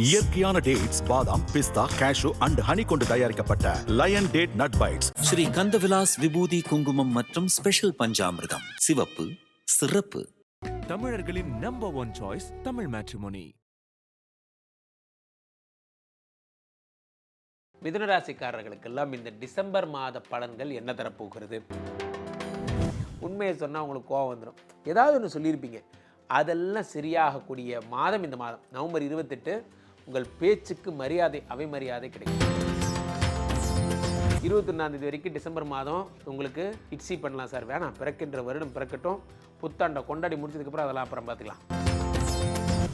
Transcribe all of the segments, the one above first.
இயற்கையான டேட்ஸ் பாதாம் பிஸ்தா cash and honey கொண்டு தயாரிக்கப்பட்ட lion date nut bites Sri Kandavilas விபூதி குங்குமம் மற்றும் ஸ்பெஷல் பஞ்சாமிர்தம். சிவப்பு சிறப்பு. தமிழர்களின் number one choice Tamil matrimony மிதுனராசிக்காரர்களுக்கெல்லாம் இந்த டிசம்பர் மாத பலன்கள் என்ன தரப்போகிறது? உண்மையை சொன்னால் உங்களுக்கு கோவம் வந்துடும் ஏதாவது ஒன்று சொல்லியிருப்பீங்க. அதெல்லாம் சரியாகக்கூடிய மாதம் இந்த மாதம். நவம்பர் இருபத்தெட்டு உங்கள் பேச்சுக்கு மரியாதை அவை மரியாதை கிடைக்கும். இருபத்தொன்னாந்தேதி வரைக்கும் டிசம்பர் மாதம் உங்களுக்கு இட்ஸி பண்ணலாம் சார். வேணாம் பிறக்கின்ற வருடம் பிறக்கட்டும். புத்தாண்டை கொண்டாடி முடிச்சதுக்கப்புறம் அதெல்லாம் அப்புறம் பார்த்துக்கலாம்.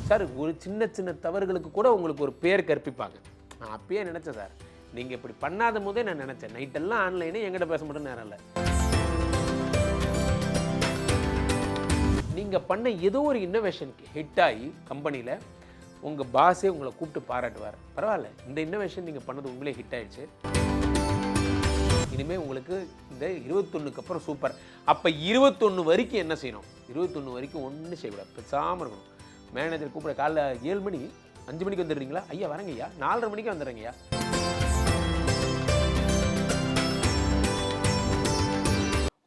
சார் ஒரு சின்ன சின்ன தவறுகளுக்கு கூட உங்களுக்கு ஒரு பேர் கற்பிப்பாங்க. நான் அப்பயே நினச்சேன் சார். நீங்கள் இப்படி பண்ணாத போதே நான் நினச்சேன். நைட்டெல்லாம் ஆன்லைனே எங்கிட்ட பேச மட்டும் நேரம் இல்லை. நீங்கள் பண்ண ஏதோ ஒரு இன்னோவேஷனுக்கு ஹிட் ஆகி கம்பெனியில் உங்கள் பாஸே உங்களை கூப்பிட்டு பாராட்டுவார். பரவாயில்ல இந்த இன்னோவேஷன் நீங்கள் பண்ணது உங்களே ஹிட் ஆயிடுச்சு. இனிமேல் உங்களுக்கு இந்த இருபத்தொன்னுக்கு அப்புறம் சூப்பர் அப்போ இருபத்தொன்று வரைக்கும் என்ன செய்யணும்? இருபத்தொன்று வரைக்கும் ஒன்றும் செய்யக்கூடாது பேசாமல் இருக்கணும். மேனேஜர் கூப்பிட காலைல ஏழு மணி அஞ்சு மணிக்கு வந்துடுறீங்களா? ஐயா வரேங்க ஐயா நாலரை மணிக்கு வந்துடுறேங்க ஐயா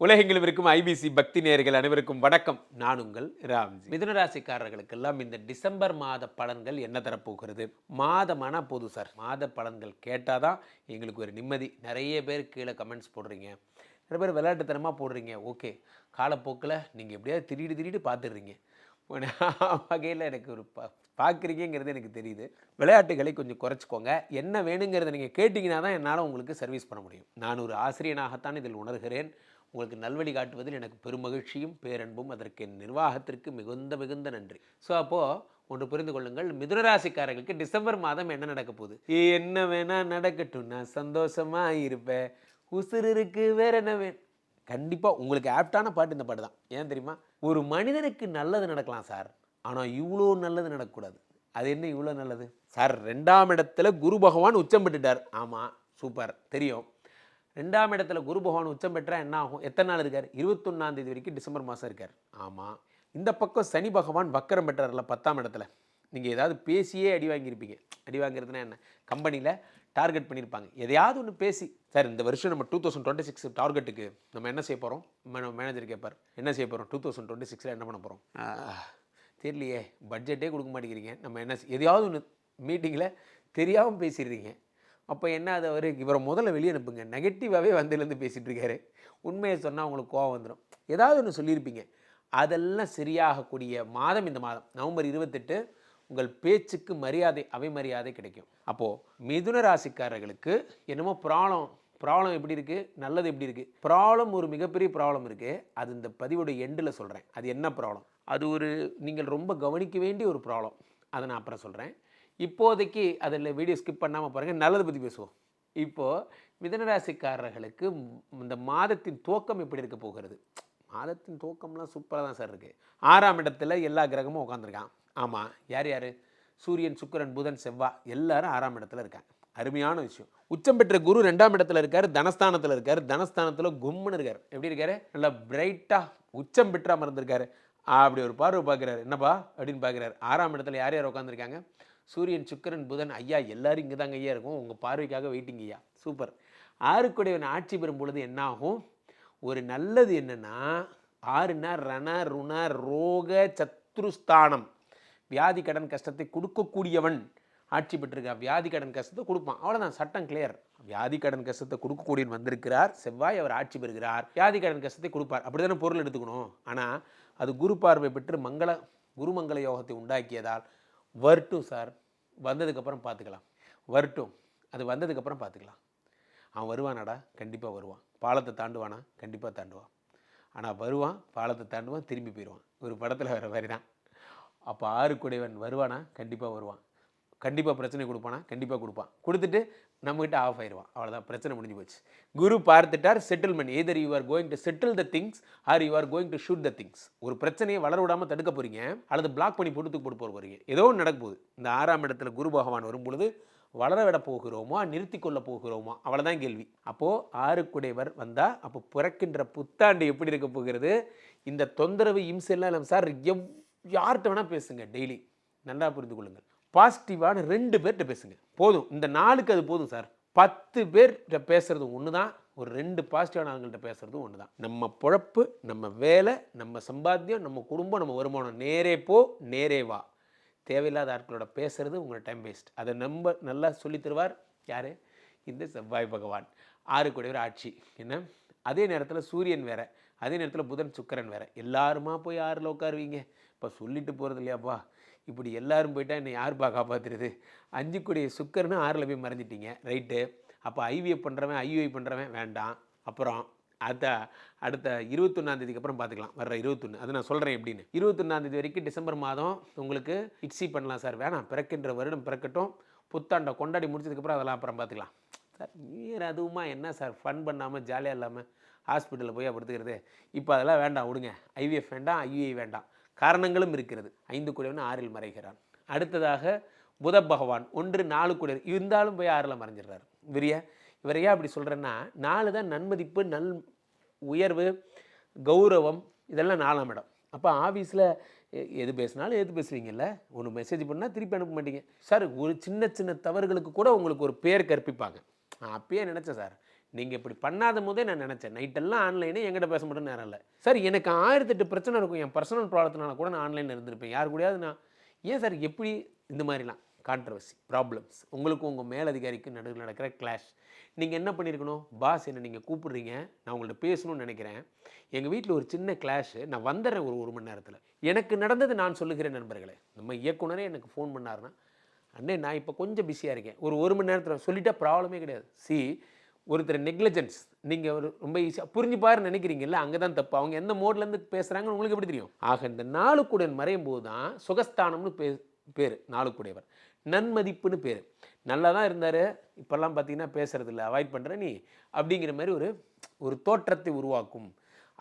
உலகெங்கிலும் இருக்கும் ஐபிசி பக்தி நேயர்கள் அனைவருக்கும் வணக்கம். நான் உங்கள் ராம்ஜி. மிதுன ராசிக்காரர்களுக்கெல்லாம் இந்த டிசம்பர் மாத பலன்கள் என்ன தரப்போகிறது? மாதமானா போது சார். மாத பலன்கள் கேட்டாதான் எங்களுக்கு ஒரு நிம்மதி. நிறைய பேர் கீழே கமெண்ட்ஸ் போடுறீங்க. நிறைய பேர் விளையாட்டுத்தனமாக போடுறீங்க. ஓகே. காலப்போக்கில் நீங்கள் எப்படியாவது திடீடு திடீடு பார்த்துடுறீங்க. வகையில் எனக்கு ஒரு பா பார்க்குறீங்கிறது எனக்கு தெரியுது. விளையாட்டுகளை கொஞ்சம் குறைச்சிக்கோங்க. என்ன வேணுங்கிறத நீங்கள் கேட்டிங்கன்னா தான் என்னால் உங்களுக்கு சர்வீஸ் பண்ண முடியும். நான் ஒரு ஆசிரியனாகத்தான் இதில் உணர்கிறேன். உங்களுக்கு நல்வழி காட்டுவதில் எனக்கு பெருமகிழ்ச்சியும் பேரன்பும் அதற்கு நிர்வாகத்திற்கு மிகுந்த மிகுந்த நன்றி. ஸோ அப்போது ஒன்று புரிந்து கொள்ளுங்கள் மிதுனராசிக்காரர்களுக்கு டிசம்பர் மாதம் என்ன நடக்க போகுது? என்ன வேணால் நடக்கட்டும் நான் சந்தோஷமாக இருப்பேன். உசுறு இருக்கு வேற என்ன வே? கண்டிப்பாக உங்களுக்கு ஆப்டான பாட்டு இந்த பாட்டு தான். ஏன் தெரியுமா? ஒரு மனிதனுக்கு நல்லது நடக்கலாம் சார். ஆனால் இவ்வளோ நல்லது நடக்கக்கூடாது. அது என்ன இவ்வளோ நல்லது? சார் ரெண்டாம் இடத்துல குரு பகவான் உச்சம் பெற்றுட்டார். ஆமாம் சூப்பர். தெரியும். ரெண்டாம் இடத்துல குரு பகவான் உச்சம் பெற்றா என்ன ஆகும்? எத்தனை நாள் இருக்கார்? இருபத்தொன்னாம் தேதி வரைக்கும் டிசம்பர் மாதம் இருக்கார். ஆமாம் இந்த பக்கம் சனி பகவான் வக்கரம் பெற்றார்ல பத்தாம் இடத்துல. நீங்கள் ஏதாவது பேசியே அடி வாங்கியிருப்பீங்க. அடி வாங்குறதுனா என்ன? கம்பெனியில் டார்கெட் பண்ணியிருப்பாங்க. எதையாவது ஒன்று பேசி. சார் இந்த வருஷம் நம்ம டூ தௌசண்ட் டுவெண்ட்டி சிக்ஸ் டார்கெட்டுக்கு நம்ம என்ன செய்ய போகிறோம் மேனேஜர் கேட்பார் என்ன செய்ய போகிறோம் டூ தௌசண்ட் டுவெண்ட்டி சிக்ஸில் என்ன பண்ண போகிறோம் தெரியலையே. பட்ஜெட்டே கொடுக்க மாட்டேங்கிறீங்க. நம்ம என்ன எதையாவது ஒன்று மீட்டிங்கில் தெரியாமல் பேசிடுறீங்க. அப்போ என்ன அது அவர்? இவரை முதல்ல வெளியே அனுப்புங்க. நெகட்டிவாகவே வந்ததுலேருந்து பேசிகிட்டு இருக்காரு. உண்மையை சொன்னால் உங்களுக்கு கோவம் வந்துடும் ஏதாவது ஒன்று சொல்லியிருப்பீங்க. அதெல்லாம் சரியாகக்கூடிய மாதம் இந்த மாதம். நவம்பர் இருபத்தெட்டு உங்கள் பேச்சுக்கு மரியாதை அவை மரியாதை கிடைக்கும். அப்போது மிதுன ராசிக்காரர்களுக்கு என்னமோ ப்ராப்ளம் ப்ராப்ளம் எப்படி இருக்குது நல்லது எப்படி இருக்குது ப்ராப்ளம் ஒரு மிகப்பெரிய ப்ராப்ளம் இருக்குது அது இந்த பதிவோட எண்டில் சொல்கிறேன் அது என்ன ப்ராப்ளம் அது ஒரு நீங்கள் ரொம்ப கவனிக்க வேண்டிய ஒரு ப்ராப்ளம் அதை நான் அப்புறம் சொல்கிறேன் இப்போதைக்கு அதில் வீடியோ ஸ்கிப் பண்ணாமல் பாருங்கள் நல்லது பற்றி பேசுவோம். இப்போது மிதனராசிக்காரர்களுக்கு இந்த மாதத்தின் துவக்கம் எப்படி இருக்க போகிறது? மாதத்தின் துவக்கம்லாம் சூப்பராக தான் சார் இருக்குது ஆறாம் இடத்துல எல்லா கிரகமும் உட்காந்துருக்கான் ஆமாம் யார் யார்? சூரியன் சுக்கிரன் புதன் செவ்வாய் எல்லாரும் ஆறாம் இடத்துல இருக்காங்க. அருமையான விஷயம். உச்சம் பெற்ற குரு ரெண்டாம் இடத்துல இருக்கார் தனஸ்தானத்தில் இருக்கார் தனஸ்தானத்தில் கும்முன்னு இருக்கார். எப்படி இருக்காரு? நல்லா பிரைட்டாக உச்சம் பெற்றா மறந்துருக்காரு அப்படி ஒரு பார்வை பார்க்குறாரு. என்னப்பா? அப்படின்னு பார்க்குறாரு. ஆறாம் இடத்துல யார் யார் உட்காந்துருக்காங்க சூரியன் சுக்கிரன் புதன் ஐயா எல்லாரும் இங்கே தாங்க ஐயா இருக்கும். உங்கள் பார்வைக்காக வெயிட்டிங் ஐயா. சூப்பர் ஆறுக்குடையவன் ஆட்சி பெறும் பொழுது என்னாகும்? ஒரு நல்லது என்னன்னா ஆறுனா ரண ருண ரோக சத்ருஸ்தானம். வியாதி கடன் கஷ்டத்தை கொடுக்கக்கூடியவன் ஆட்சி பெற்றிருக்கா வியாதி கடன் கஷ்டத்தை கொடுப்பான். அவ்வளோதான் சட்டம் கிளியர் வியாதி கடன் கஷ்டத்தை கொடுக்கக்கூடியவன் வந்திருக்கிறார். செவ்வாய் அவர் ஆட்சி பெறுகிறார். வியாதி கடன் கஷ்டத்தை கொடுப்பார். அப்படி தானே பொருள் எடுத்துக்கணும். ஆனால் அது குரு பார்வை பெற்று மங்கள குருமங்கள யோகத்தை உண்டாக்கியதால் வரட்டும் சார் வந்ததுக்கப்புறம் பார்த்துக்கலாம். வரட்டும். அது வந்ததுக்கப்புறம் பார்த்துக்கலாம். அவன் வருவானாடா? கண்டிப்பாக வருவான். பாலத்தை தாண்டுவானா? கண்டிப்பாக தாண்டுவான். ஆனால் வருவான் பாலத்தை தாண்டுவான் திரும்பி போயிடுவான். ஒரு படத்தில் வர மாதிரி தான் அப்போ ஆறு குடைவன் வருவானா? கண்டிப்பாக வருவான். கண்டிப்பாக பிரச்சனை கொடுப்பானா? கண்டிப்பாக கொடுப்பான். கொடுத்துட்டு நம்மகிட்ட ஆஃப் ஆயிடுவான் அவ்வளோதான் பிரச்சனை முடிஞ்சு போச்சு. குரு பார்த்துட்டார் settlement either you are going to settle the things are you are going to shoot the things ஒரு பிரச்சனையை வளர விடாமல் தடுக்க போகிறீங்க அல்லது பிளாக் பண்ணி போட்டு போட்டு போக போகிறீங்க ஏதோ ஒன்று நடக்க போகுது. இந்த ஆறாம் இடத்துல குரு பகவான் வரும் பொழுது வளர விட போகிறோமா நிறுத்தி கொள்ள போகிறோமா? அவ்வளோதான் கேள்வி. அப்போது ஆறுக்குடையவர் வந்தால் அப்போ பிறக்கின்ற புத்தாண்டு எப்படி இருக்க போகிறது? இந்த தொந்தரவு இம்செல்லாம் இல்லை சார். எவ் யார்கிட்ட வேணால் பேசுங்க டெய்லி நல்லா புரிந்து கொள்ளுங்கள். பாசிட்டிவான ரெண்டு பேர்கிட்ட பேசுங்க. போதும். இந்த நாளுக்கு அது போதும் சார். பத்து பேர்கிட்ட பேசுறது ஒன்று தான் ஒரு ரெண்டு பாசிட்டிவான ஆளுங்கள்ட்ட பேசுறது ஒன்று தான் நம்ம பொழப்பு நம்ம வேலை நம்ம சம்பாத்தியம் நம்ம குடும்பம் நம்ம வருமானம். நேரே போ நேரே வா. தேவையில்லாத ஆட்களோட பேசுறது உங்களோட டைம் வேஸ்ட் அதை நம்ப நல்லா சொல்லித்தருவார் யார்? இந்த செவ்வாய் பகவான். ஆறு கூடியவர் ஆட்சி. என்ன? அதே நேரத்தில் சூரியன் வேற. அதே நேரத்தில் புதன் சுக்கரன் வேற. எல்லாருமா போய் ஆறில் உட்காருவீங்க? இப்போ சொல்லிட்டு போகிறது இல்லையாப்பா? இப்படி எல்லாரும் போயிட்டா என்னை யாருப்பா காப்பாற்றுறது அஞ்சு கூடிய சுக்கர்னு ஆறில் போய் மறைஞ்சிட்டிங்க. ரைட்டு. அப்போ ஐவிஎஃப் பண்ணுறவன் ஐயுஐ பண்ணுறவன் வேண்டாம். அப்புறம் அடுத்த அடுத்த இருபத்தொன்னாந்தேதிக்கு அப்புறம் பார்த்துக்கலாம் வர்ற இருபத்தொன்று அதை நான் சொல்கிறேன் எப்படின்னு. இருபத்தொன்னாந்தேதி வரைக்கும் டிசம்பர் மாதம் உங்களுக்கு இட்ஸி பண்ணலாம் சார். வேணாம். பிறக்கின்ற வருடம் பிறக்கட்டும். புத்தாண்டை கொண்டாடி முடிச்சதுக்கப்புறம் அதெல்லாம் அப்புறம் பார்த்துக்கலாம் சார் நியூ இயர் அதுவுமா என்ன சார்? ஃபன் பண்ணாமல் ஜாலியாக இல்லாமல் ஹாஸ்பிட்டலில் போய் படுத்துக்கிறது இப்போ அதெல்லாம் வேண்டாம் விடுங்க. ஐவிஎஃப் வேண்டாம் ஐயுஐ வேண்டாம். காரணங்களும் இருக்கிறது. ஐந்து கூடியவன் ஆறில் மறைகிறான். அடுத்ததாக புத பகவான் ஒன்று நாலு குடையர் இருந்தாலும் போய் ஆறில் மறைஞ்சிடுறாரு. விரிய இவர் ஏன் அப்படி சொல்கிறேன்னா நாலு தான் நன்மதிப்பு நல் உயர்வு கௌரவம் இதெல்லாம் நாலாம் இடம். அப்போ ஆஃபீஸில் எது பேசினாலும் எது பேசுவீங்கல்ல? ஒன்று மெசேஜ் பண்ணால் திருப்பி அனுப்ப மாட்டீங்க. சார் ஒரு சின்ன சின்ன தவறுகளுக்கு கூட உங்களுக்கு ஒரு பேர் கற்பிப்பாங்க. நான் அப்பயே நினச்சேன் சார். நீங்கள் இப்படி பண்ணாத போதே நான் நினச்சேன். நைட்டெல்லாம் ஆன்லைனே எங்கிட்ட பேச மட்டும் நேரம் இல்லை. சார் எனக்கு ஆயிரத்தெட்டு பிரச்சனை இருக்கும். என் பர்சனல் ப்ராப்ளத்தினால கூட நான் ஆன்லைனில் இருந்திருப்பேன். யார் கூடயாவது நான் ஏன் சார் எப்படி இந்த மாதிரிலாம்? கான்ட்ரவர்சி ப்ராப்ளம்ஸ் உங்களுக்கும் உங்கள் மேலதிகாரிக்கும் நடுவில் நடக்கிற கிளாஷ் நீங்கள் என்ன பண்ணியிருக்கணும் பாஸ் என்னை நீங்கள் கூப்பிடுறீங்க? நான் உங்கள்கிட்ட பேசணும்னு நினைக்கிறேன். எங்கள் வீட்டில் ஒரு சின்ன கிளாஷு நான் வந்துடுறேன் ஒரு ஒரு மணி நேரத்தில். எனக்கு நடந்தது நான் சொல்லுகிறேன் நண்பர்களே. நம்ம இயக்குனரே எனக்கு ஃபோன் பண்ணாருன்னா அண்ணே நான் இப்போ கொஞ்சம் பிஸியாக இருக்கேன். ஒரு ஒரு மணி நேரத்தில். சொல்லிட்டா ப்ராப்ளமே கிடையாது. சி ஒருத்தர் நெக்லிஜென்ஸ் நீங்கள் ஒரு ரொம்ப ஈஸியாக புரிஞ்சுப்பாருன்னு நினைக்கிறீங்கல்ல அங்கே தான் தப்பு. அவங்க எந்த மோட்லேருந்து பேசுகிறாங்கன்னு உங்களுக்கு எப்படி தெரியும்? ஆக இந்த நாளுக்குடன் மறையும் போது தான் சுகஸ்தானம்னு பே பேர் நாளுக்குடையவர். நன்மதிப்புன்னு பேர். நல்லா தான் இருந்தார் இப்போல்லாம் பார்த்தீங்கன்னா பேசுறதில்ல அவாய்ட் பண்ணுற நீ அப்படிங்கிற மாதிரி ஒரு ஒரு தோற்றத்தை உருவாக்கும்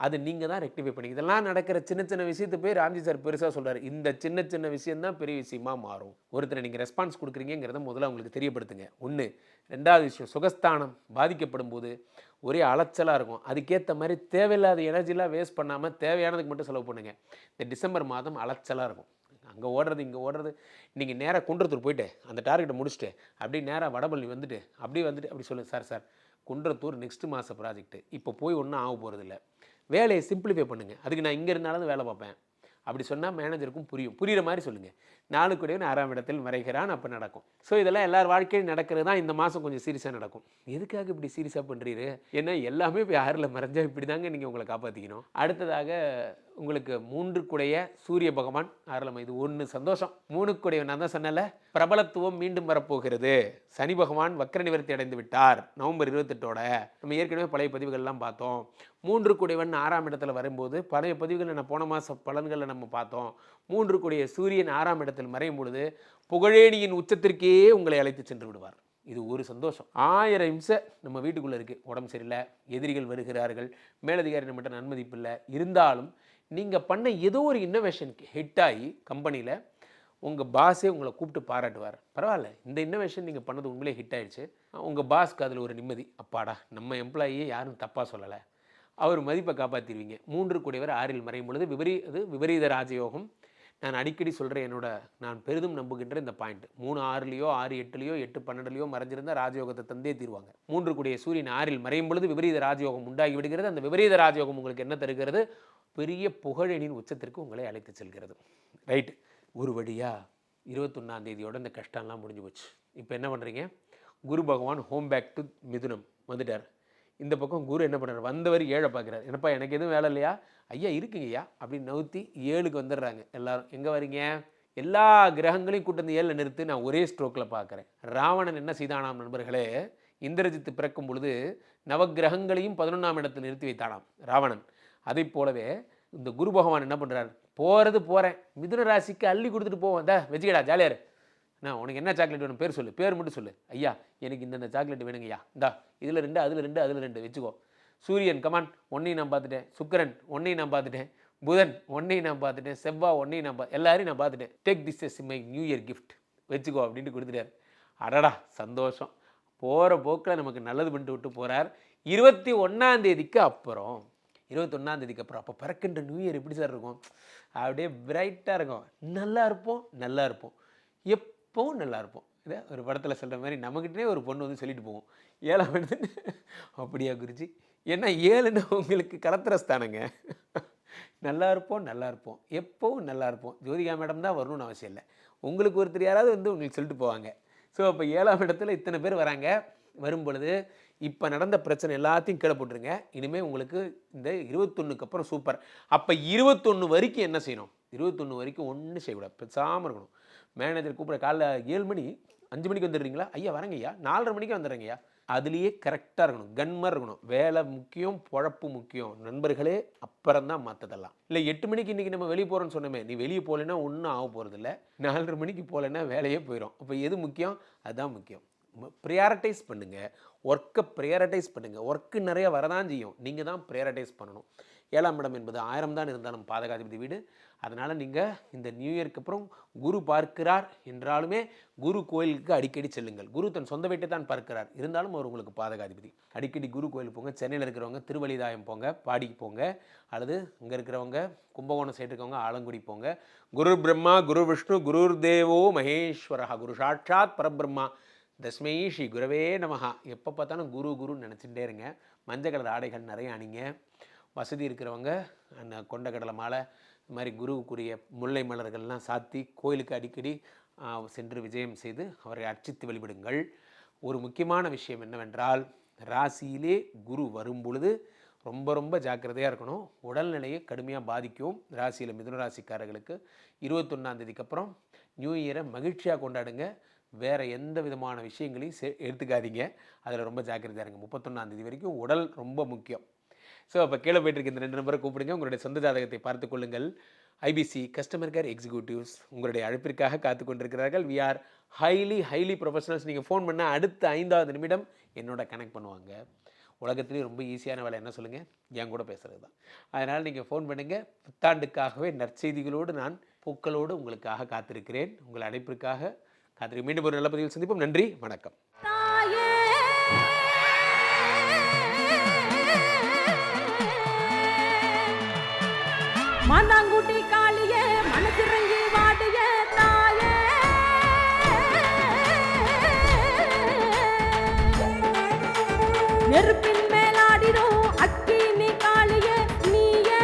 அது நீங்கள் தான் ரெக்டிஃபை பண்ணி இதெல்லாம் நடக்கிற சின்ன சின்ன விஷயத்தை போய் ராம்ஜி சார் பெருசாக சொல்கிறார் இந்த சின்ன சின்ன விஷயந்தான் பெரிய விஷயமா மாறும். ஒருத்தரை நீங்கள் ரெஸ்பான்ஸ் கொடுக்குறீங்கிறத முதல்ல அவங்களுக்கு தெரியப்படுத்துங்க. ஒன்று ரெண்டாவது விஷயம் சுகஸ்தானம் பாதிக்கப்படும் போது ஒரே அலைச்சலாக இருக்கும். அதுக்கேற்ற மாதிரி தேவையில்லாத எனர்ஜிலாம் வேஸ்ட் பண்ணாமல் தேவையானதுக்கு மட்டும் செலவு பண்ணுங்கள் இந்த டிசம்பர் மாதம் அலைச்சலாக இருக்கும். அங்கே ஓடுறது இங்கே ஓடுறது நீங்கள் நேராக குன்றத்தூர் போயிட்டு அந்த டார்கெட்டை முடிச்சுட்டு அப்படியே நேராக வடபள்ளி வந்துட்டு அப்படியே வந்துட்டு அப்படி சொல்லுங்கள் சார் சார் குன்றத்தூர் நெக்ஸ்ட் மாத ப்ராஜெக்ட்டு இப்போ போய் ஒன்றும் ஆக போகிறதில்ல வேலையை சிம்பிளிஃபை பண்ணுங்கள் அதுக்கு நான் இங்கே இருந்தாலும் வேலை பார்ப்பேன். அப்படி சொன்னால் மேனேஜருக்கும் புரியும். புரியுற மாதிரி சொல்லுங்கள் நாலு ஆறாம் இடத்தில் மறைகிறான் அப்போ நடக்கும். ஸோ இதெல்லாம் எல்லார் வாழ்க்கையும் நடக்கிறது தான் இந்த மாதம் கொஞ்சம் சீரியஸாக நடக்கும். எதுக்காக இப்படி சீரியஸாக பண்ணுறீரு ஏன்னா எல்லாமே இப்போ யாரில் மறைஞ்சா இப்படி தாங்க நீங்கள் உங்களை காப்பாற்றிக்கணும் அடுத்ததாக உங்களுக்கு மூன்று குடைய சூரிய பகவான் ஆறில் இது ஒன்று சந்தோஷம். மூணு குடைய நான் தான் சொன்னல பிரபலத்துவம் மீண்டும் வரப்போகிறது. சனி பகவான் வக்கர நிவர்த்தி அடைந்து விட்டார் நவம்பர் இருபத்தெட்டோட. நம்ம ஏற்கனவே பழைய பதிவுகள்லாம் பார்த்தோம். மூன்று குடைவன் ஆறாம் இடத்துல வரும்போது பழைய பதிவுகளில் நான் போன மாத பலன்களில் நம்ம பார்த்தோம். மூன்று குடைய சூரியன் ஆறாம் இடத்தில் மறையும் பொழுது புகழேணியின் உச்சத்திற்கே உங்களை அழைத்து சென்று விடுவார். இது ஒரு சந்தோஷம். ஆயிரம் இம்சை நம்ம வீட்டுக்குள்ளே இருக்குது உடம்பு சரியில்லை எதிரிகள் வருகிறார்கள் மேலதிகாரி நம்மகிட்ட நன்மதிப்பு இல்லை இருந்தாலும் நீங்கள் பண்ண ஏதோ ஒரு இன்னோவேஷனுக்கு ஹிட் ஆகி கம்பெனியில் உங்கள் பாஸே உங்களை கூப்பிட்டு பாராட்டுவார். பரவாயில்ல இந்த இன்னோவேஷன் நீங்கள் பண்ணது உண்மையிலே ஹிட் ஆகிடுச்சு உங்கள் பாஸ்க்கு அதில் ஒரு நிம்மதி. அப்பாடா நம்ம எம்ப்ளாயியே யாரும் தப்பாக சொல்லலை. அவர் மதிப்பை காப்பாற்றிடுவீங்க மூன்று கூடியவர் ஆறில் மறையும் பொழுது விபரீ அது விபரீத ராஜயோகம் நான் அடிக்கடி சொல்கிறேன் என்னோட நான் பெரிதும் நம்புகின்ற இந்த பாயிண்ட் மூணு ஆறுலையோ ஆறு எட்டுலையோ எட்டு பன்னெண்டுலையோ மறைஞ்சிருந்த ராஜயோகத்தை தந்தே தீர்வாங்க. மூன்று கூடிய சூரியன் ஆறில் மறையும் பொழுது விபரீத ராஜயோகம் உண்டாகி விடுகிறது. அந்த விபரீத ராஜயோகம் உங்களுக்கு என்ன தருகிறது? பெரிய புகழனின் உச்சத்திற்கு உங்களை அழைத்து செல்கிறது. ரைட் ஒரு வழியாக இருபத்தொன்னாம் தேதியோட இந்த கஷ்டம்லாம் முடிஞ்சு போச்சு. இப்போ என்ன பண்ணுறீங்க குரு பகவான் ஹோம் பேக் டு மிதுனம். வந்துட்டார். இந்த பக்கம் குரு என்ன பண்ணுறாரு வந்தவர் ஏழை பார்க்குறாரு. என்னப்பா எனக்கு எதுவும் வேலை இல்லையா? ஐயா இருக்குங்கய்யா. அப்படின்னு நவுத்தி ஏழுக்கு வந்துடுறாங்க. எல்லாரும் எங்கே வரீங்க? எல்லா கிரகங்களையும் கூட்டந்து ஏழில் நிறுத்தி நான் ஒரே ஸ்ட்ரோக்கில் பார்க்குறேன். ராவணன் என்ன செய்தானாம் நண்பர்களே? இந்திரஜித்து பிறக்கும் பொழுது நவக்கிரகங்களையும் பதினொன்றாம் இடத்தில் நிறுத்தி வைத்தானாம் ராவணன். அதை போலவே இந்த குரு பகவான் என்ன பண்ணுறாரு போகிறது போகிறேன் மிதுன ராசிக்கு அள்ளி கொடுத்துட்டு போவோம். தா வச்சுக்கடா ஜாலியார் நான் உனக்கு என்ன சாக்லேட் வேணும் பேர் சொல்லு. பேர் மட்டும் சொல்லு. ஐயா எனக்கு இந்தந்த சாக்லேட் வேணுங்கய்யா. இந்தா இதில் ரெண்டு அதில் ரெண்டு அதில் ரெண்டு வச்சுக்கோ. சூரியன் கமான் ஒன்றையும் நான் பார்த்துட்டேன். சுக்கரன் ஒன்றையும் நான் பார்த்துட்டேன். புதன் ஒன்றையும் நான் பார்த்துட்டேன். செவ்வாய் ஒன்றையும் நான் பா எல்லாரையும் நான் பார்த்துட்டேன். Take this as my new year gift வச்சுக்கோ அப்படின்ட்டு கொடுத்துட்டார். அடடா சந்தோஷம். போகிற போக்கில் நமக்கு நல்லது பண்ணிட்டு விட்டு போகிறார் இருபத்தி ஒன்றாம் தேதிக்கு அப்புறம் இருபத்தொன்னாந்தேதிக்கு அப்புறம் அப்போ பிறக்கின்ற நியூ இயர் எப்படி சார் இருக்கும்? அப்படியே பிரைட்டாக இருக்கும். நல்லா இருப்போம் நல்லா இருப்போம். எப் நல்லா இருப்போம் இதை ஒரு படத்தில் சொல்கிற மாதிரி நம்மக்கிட்டே ஒரு பொண்ணு வந்து சொல்லிட்டு போவோம். ஏழாம் இடத்து அப்படியா குருஜி? ஏன்னா ஏழுன்னு உங்களுக்கு கலத்திர ஸ்தானங்க நல்லா இருப்போம் நல்லா இருப்போம் எப்போவும் நல்லா இருப்போம் ஜோதிகா மேடம் தான் வரணும்னு அவசியம் இல்லை. உங்களுக்கு ஒருத்தர் யாராவது வந்து உங்களுக்கு சொல்லிட்டு போவாங்க. ஸோ அப்போ ஏழாம் இடத்துல இத்தனை பேர் வராங்க. வரும் பொழுது இப்போ நடந்த பிரச்சனை எல்லாத்தையும் கீழே போட்டுருங்க. இனிமேல் உங்களுக்கு இந்த இருபத்தொன்னுக்கு அப்புறம் சூப்பர் அப்போ இருபத்தொன்று வரைக்கும் என்ன செய்யணும்? இருபத்தொன்று வரைக்கும் ஒன்றும் செய்யக்கூடாது. பேசாமல் இருக்கணும். மேனேஜர் கூப்பிட காலைல ஏழு மணி அஞ்சு மணிக்கு வந்துடுறீங்களா? ஐயா வரங்க ஐயா நாலரை மணிக்கு வந்துடுறேங்க ஐயா அதுலேயே கரெக்டாக இருக்கணும். கன்மர் இருக்கணும். வேலை முக்கியம் பொழப்பு முக்கியம். நண்பர்களே அப்புறம் தான் மற்றதெல்லாம் இல்லை எட்டு மணிக்கு இன்றைக்கி நம்ம வெளியே போகிறோன்னு சொன்னோமே நீ வெளியே போகலைன்னா ஒன்றும் ஆக போகிறதில்ல நாலரை மணிக்கு போகலைன்னா வேலையே போயிடும் அப்போ எது முக்கியம்? அதுதான் முக்கியம். ப்ரியாரிட்டைஸ் பண்ணுங்கள் ஒர்க்கை ப்ரியாரிட்டைஸ் பண்ணுங்கள் ஒர்க்கு நிறைய வரதான் செய்யும். நீங்கள் தான் ப்ரியாரிட்டைஸ் பண்ணணும். ஏழாம் இடம் என்பது ஆயிரம் தான் இருந்தாலும் பாதகாதிபதி வீடு. அதனால் நீங்கள் இந்த நியூ இயர்க்கு அப்புறம் குரு பார்க்கிறார் என்றாலுமே குரு கோயிலுக்கு அடிக்கடி செல்லுங்கள். குரு தன் சொந்த வீட்டை தான் பார்க்கிறார். இருந்தாலும் அவர் உங்களுக்கு பாதகாதிபதி. அடிக்கடி குரு கோயில் போங்க சென்னையில் இருக்கிறவங்க திருவழிதாயம் போங்க பாடிக்கு போங்க அல்லது இங்கே இருக்கிறவங்க கும்பகோணம் சைடு இருக்கவங்க ஆலங்குடி போங்க. குரு பிரம்மா குரு விஷ்ணு குரு தேவோ மகேஸ்வரஹா குரு சாட்சாத் பரபிரம்மா. தஸ்மை ஸ்ரீ குரவே நமஹா. எப்போ பார்த்தாலும் குரு குருன்னு நினச்சிட்டே இருங்க. மஞ்சள் கலர் ஆடைகள் நிறைய அணிங்க. வசதி இருக்கிறவங்க அந்த கொண்ட கடலை மாலை இது மாதிரி குருவுக்குரிய முல்லை மலர்கள்லாம் சாத்தி கோயிலுக்கு அடிக்கடி சென்று விஜயம் செய்து அவரை அர்ச்சித்து வழிபடுங்கள். ஒரு முக்கியமான விஷயம் என்னவென்றால் ராசியிலே குரு வரும் பொழுது ரொம்ப ரொம்ப ஜாக்கிரதையாக இருக்கணும். உடல்நிலையை கடுமையாக பாதிக்கும். ராசியில் மிதுன ராசிக்காரர்களுக்கு இருபத்தொன்னாந்தேதிக்கு அப்புறம் நியூ இயரை மகிழ்ச்சியாக கொண்டாடுங்க. வேறு எந்த விதமான விஷயங்களையும் சே எடுத்துக்காதீங்க. அதில் ரொம்ப ஜாக்கிரதையாக இருங்க. முப்பத்தொன்னாந்தேதி வரைக்கும் உடல் ரொம்ப முக்கியம். ஸோ அப்போ கீழே போயிட்டு இருக்க இந்த ரெண்டு நம்பரை கூப்பிடுங்க. உங்களுடைய சொந்த ஜாதகத்தை பார்த்து கொள்ளுங்கள். ஐபிசி கஸ்டமர் கேர் எக்ஸிக்யூட்டிவ்ஸ் உங்களுடைய அழைப்பிற்காக காத்து கொண்டிருக்கிறார்கள். We are highly highly professionals நீங்கள் ஃபோன் பண்ணால் அடுத்த ஐந்தாவது நிமிடம் என்னோட கனெக்ட் பண்ணுவாங்க. உலகத்துலேயும் ரொம்ப ஈஸியான வேலை. என்ன சொல்லுங்கள் என் கூட பேசுகிறது தான் அதனால் நீங்கள் ஃபோன் பண்ணுங்கள் புத்தாண்டுக்காகவே நற்செய்திகளோடு நான் பூக்களோடு உங்களுக்காக காத்திருக்கிறேன். உங்கள் அழைப்பிற்காக காத்திரு மீண்டும் ஒரு நல்ல பதிவில் சந்திப்போம். நன்றி. வணக்கம். மாந்தாங்குட்டி காளியே மனசிறங்கி வாடிய தாயே. நெருப்பின் மேலாடிடும் அக்கினி காளியே நீயே.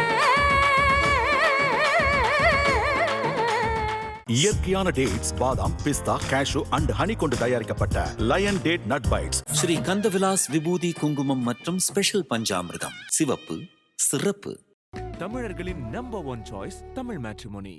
இயற்கையான டேட்ஸ் பாதாம் பிஸ்தா கேஷு அண்ட் ஹனி கொண்டு தயாரிக்கப்பட்ட lion date nut bites Sri Kandavilas விபூதி குங்குமம் மற்றும் ஸ்பெஷல் பஞ்சாமிர்தம். சிவப்பு சிறப்பு தமிழர்களின் number one choice Tamil matrimony